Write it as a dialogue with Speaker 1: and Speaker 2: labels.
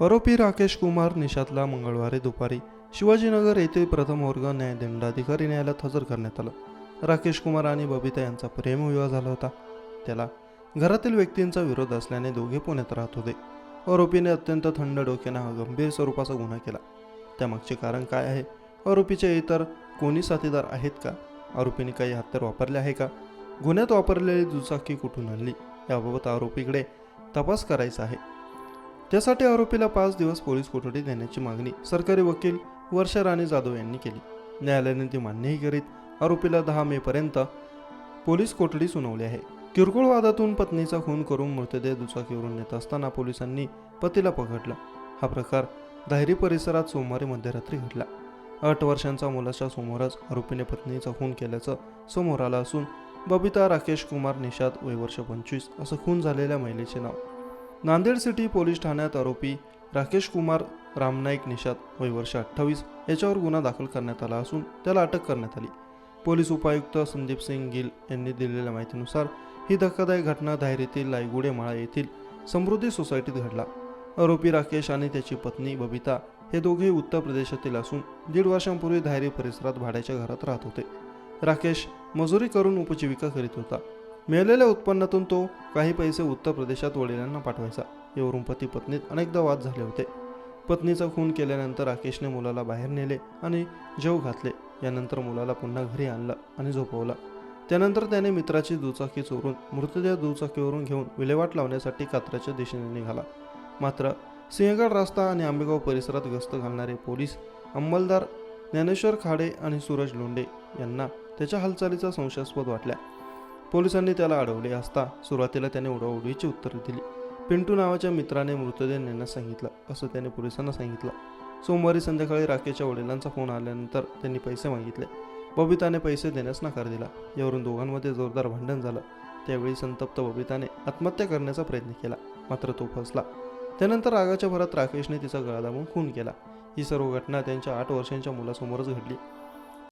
Speaker 1: आरोपी राकेश कुमार निषादला मंगळवारी दुपारी शिवाजीनगर येथील प्रथम वर्ग न्यायदंडाधिकारी न्यायालयात हजर करण्यात आलं. राकेश कुमार आणि बबिता यांचा प्रेमविवाह झाला होता. त्याला घरातील व्यक्तींचा विरोध असल्याने दोघे पुण्यात राहत होते. आरोपीने अत्यंत थंड डोक्यानं हा गंभीर स्वरूपाचा गुन्हा केला. त्यामागचे कारण काय आहे? आरोपीचे इतर कोणी साथीदार आहेत का? आरोपीने काही हत्यार वापरले आहे का? गुन्ह्यात वापरलेली दुचाकी कुठून आणली? याबाबत आरोपीकडे तपास करायचा आहे. त्यासाठी आरोपीला पाच दिवस पोलीस कोठडी देण्याची मागणी सरकारी वकील वर्षा राणी जाधव यांनी केली. न्यायालयाने ती मान्यही करीत आरोपीला दहा मेपर्यंत पोलीस कोठडी सुनावली आहे. किरकोळ वादातून पत्नीचा खून करून मृतदेह दुचाकीवरून नेत असताना पोलिसांनी पतीला पकडला. हा प्रकार दाहिरी परिसरात सोमवारी मध्यरात्री घडला. आठ वर्षांचा मुलाच्या समोरच आरोपीने पत्नीचा खून केल्याचं समोर आलं असून बबिता राकेश कुमार निषाद वय वर्ष पंचवीस असं खून झालेल्या महिलेचे नाव नांदेड सिटी पोलीस ठाण्यात आरोपी राकेश कुमार रामनाईक निषाद वय वर्ष अठ्ठावीस याच्यावर गुन्हा दाखल करण्यात आला असून त्याला अटक करण्यात आली. पोलीस उपायुक्त संदीप सिंग गिल यांनी दिलेल्या माहितीनुसार ही धक्कादायक घटना धायरीतील लायगुडे माळा येथील समृद्धी सोसायटीत घडला. आरोपी राकेश आणि त्याची पत्नी बबिता हे दोघेही उत्तर प्रदेशातील असून दीड वर्षांपूर्वी धायरी परिसरात भाड्याच्या घरात राहत होते. राकेश मजुरी करून उपजीविका करीत होता. मिळालेल्या उत्पन्नातून तो काही पैसे उत्तर प्रदेशात वडिलांना पाठवायचा. यावरून पती पत्नीत अनेकदा वाद झाले होते. पत्नीचा खून केल्यानंतर राकेशने मुलाला बाहेर नेले आणि जेव घातले. यानंतर मुलाला पुन्हा घरी आणलं आणि झोपवलं. त्यानंतर त्याने मित्राची दुचाकी चोरून मृतदेह दुचाकीवरून घेऊन विल्हेवाट लावण्यासाठी कात्राच्या दिशेने निघाला. मात्र सिंहगड रस्ता आणि आंबेगाव परिसरात गस्त घालणारे पोलीस अंमलदार ज्ञानेश्वर खाडे आणि सूरज लोंडे यांना त्याच्या हालचालीचा संशयास्पद वाटल्या. पोलिसांनी त्याला अडवले असता सुरुवातीला त्याने उडवाउडवीची उत्तरे दिली. पिंटू नावाच्या मित्राने मृतदेह नेण्यास सांगितलं असं त्याने पोलिसांना सांगितलं. सोमवारी संध्याकाळी राकेशच्या वडिलांचा फोन आल्यानंतर त्यांनी पैसे मागितले. बबिताने पैसे देण्यास नकार दिला. यावरून दोघांमध्ये जोरदार भांडण झालं. त्यावेळी संतप्त बबिताने आत्महत्या करण्याचा प्रयत्न केला मात्र तो फसला. त्यानंतर रागाच्या भरात राकेशने तिचा गळा दाबून खून केला. ही सर्व घटना त्यांच्या आठ वर्षांच्या मुलासमोरच घडली.